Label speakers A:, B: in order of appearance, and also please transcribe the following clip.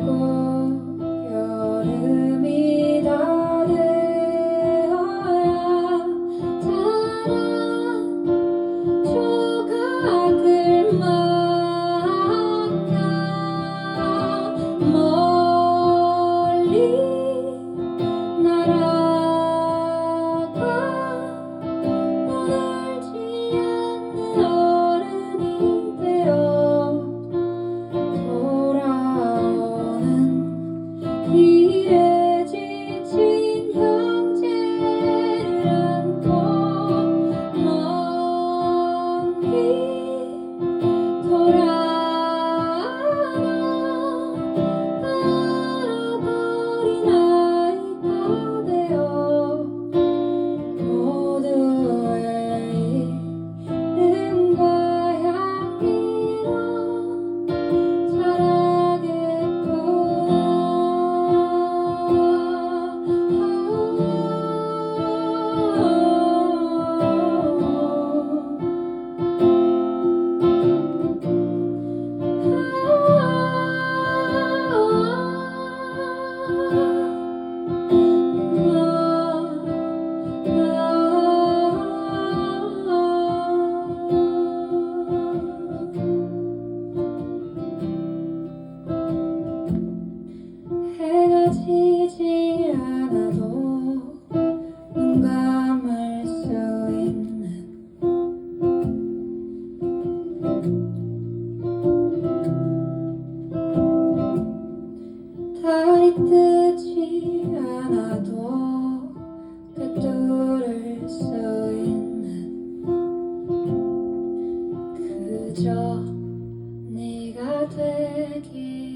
A: beautiful. 지지 않아도 눈 감을 수 있는 달이 뜨지 않아도 꿰뚫을 있는 그저 네가 되길